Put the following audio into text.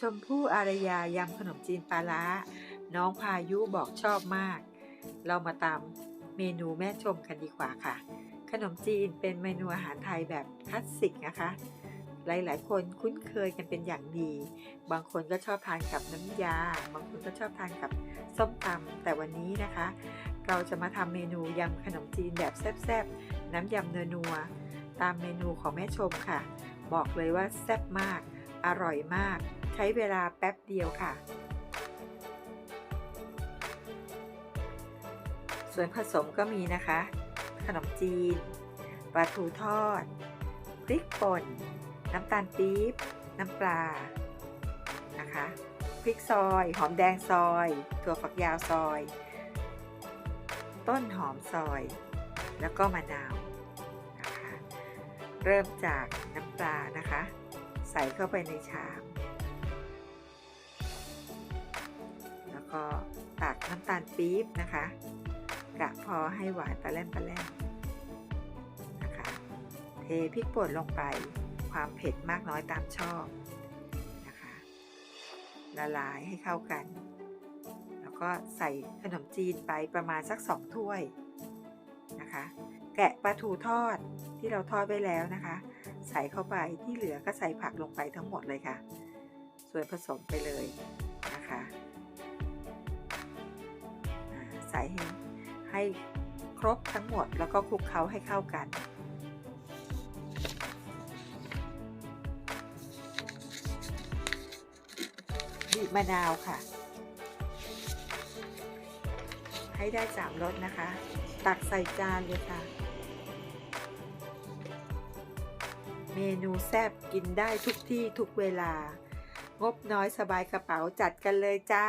ชมพู่อารยายำขนมจีนปลาร้า น้องพายุบอกชอบมาก เรามาตามเมนูแม่ชมกันดีกว่าค่ะ ขนมจีนเป็นเมนูอาหารไทยแบบคลาสสิกนะคะ หลายๆ คนคุ้นเคยกันเป็นอย่างดี บางคนก็ชอบทานกับน้ำยา บางคนก็ชอบทานกับส้มตำแต่วันนี้นะคะ เราจะมาทำเมนูยำขนมจีนแบบแซ่บๆ น้ำยำเนื้อนัวตามเมนูของแม่ชมค่ะ บอกเลยว่าแซ่บมาก อร่อยมาก ใช้เวลาแป๊บเดียวค่ะ ส่วนผสมก็มีนะคะ ขนมจีน ปลาทูทอด พริกป่น น้ำตาลปี๊บ น้ำปลา นะคะ พริกซอย หอมแดงซอย ถั่วฝักยาวซอย ต้นหอมซอย แล้วก็มะนาวนะคะเริ่มจากน้ำปลานะคะ ใส่เข้าไปในชาม แล้วก็ตักน้ำตาลปี๊บนะคะกะพอให้หวานปลาแล่มปลาแล่มนะคะ เทพริกป่นลงไปความเผ็ดมากน้อยตามชอบนะคะละลายให้เข้ากัน แล้วก็ใส่ขนมจีนไปประมาณสักสองถ้วยนะคะ แกะปลาทูทอดที่เราทอดไว้แล้วนะคะ ใส่เข้าไปที่เหลือก็ใส่ผักลงไปทั้งหมดเลยค่ะ ส่วนผสมไปเลยนะคะ ส่ให้ให้ครบทั้งหมดแล้วก็คลุกเคล้าให้เข้ากัน บีบมะนาวค่ะ ให้ได้สามรสนะคะ ตักใส่จานเลยค่ะ เมนูแซ่บกินได้ทุกที่ทุกเวลา งบน้อยสบายกระเป๋าจัดกันเลยจ้า